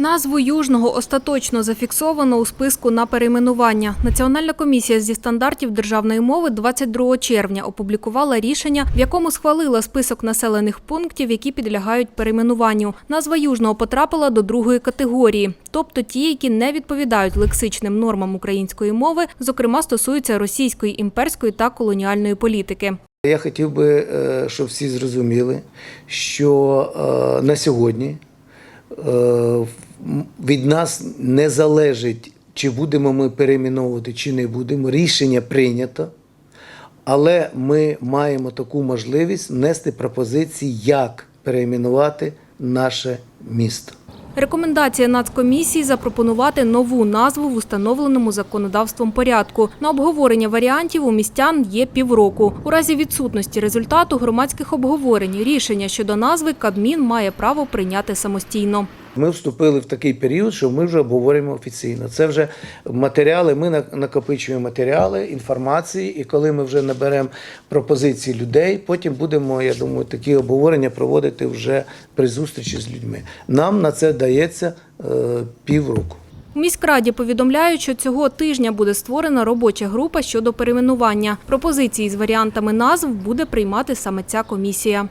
Назву Южного остаточно зафіксовано у списку на перейменування. Національна комісія зі стандартів державної мови 22 червня опублікувала рішення, в якому схвалила список населених пунктів, які підлягають перейменуванню. Назва Южного потрапила до другої категорії, тобто ті, які не відповідають лексичним нормам української мови, зокрема стосуються російської імперської та колоніальної політики. Я хотів би, е, щоб всі зрозуміли, що е, на сьогодні е, від нас не залежить, чи будемо ми перейменовувати, чи не будемо. Рішення прийнято, але ми маємо таку можливість внести пропозиції, як перейменувати наше місто. Рекомендація Нацкомісії запропонувати нову назву в установленому законодавством порядку. На обговорення варіантів у містян є півроку. У разі відсутності результату громадських обговорень рішення щодо назви Кабмін має право прийняти самостійно. Ми вступили в такий період, що ми вже обговорюємо офіційно. Це вже матеріали. Ми на- накопичуємо матеріали, інформації, і коли ми вже наберемо пропозиції людей, потім будемо, я думаю, такі обговорення проводити вже при зустрічі з людьми. Нам на це дається е, півроку. У міськраді повідомляють, що цього тижня буде створена робоча група щодо перейменування. Пропозиції з варіантами назв буде приймати саме ця комісія.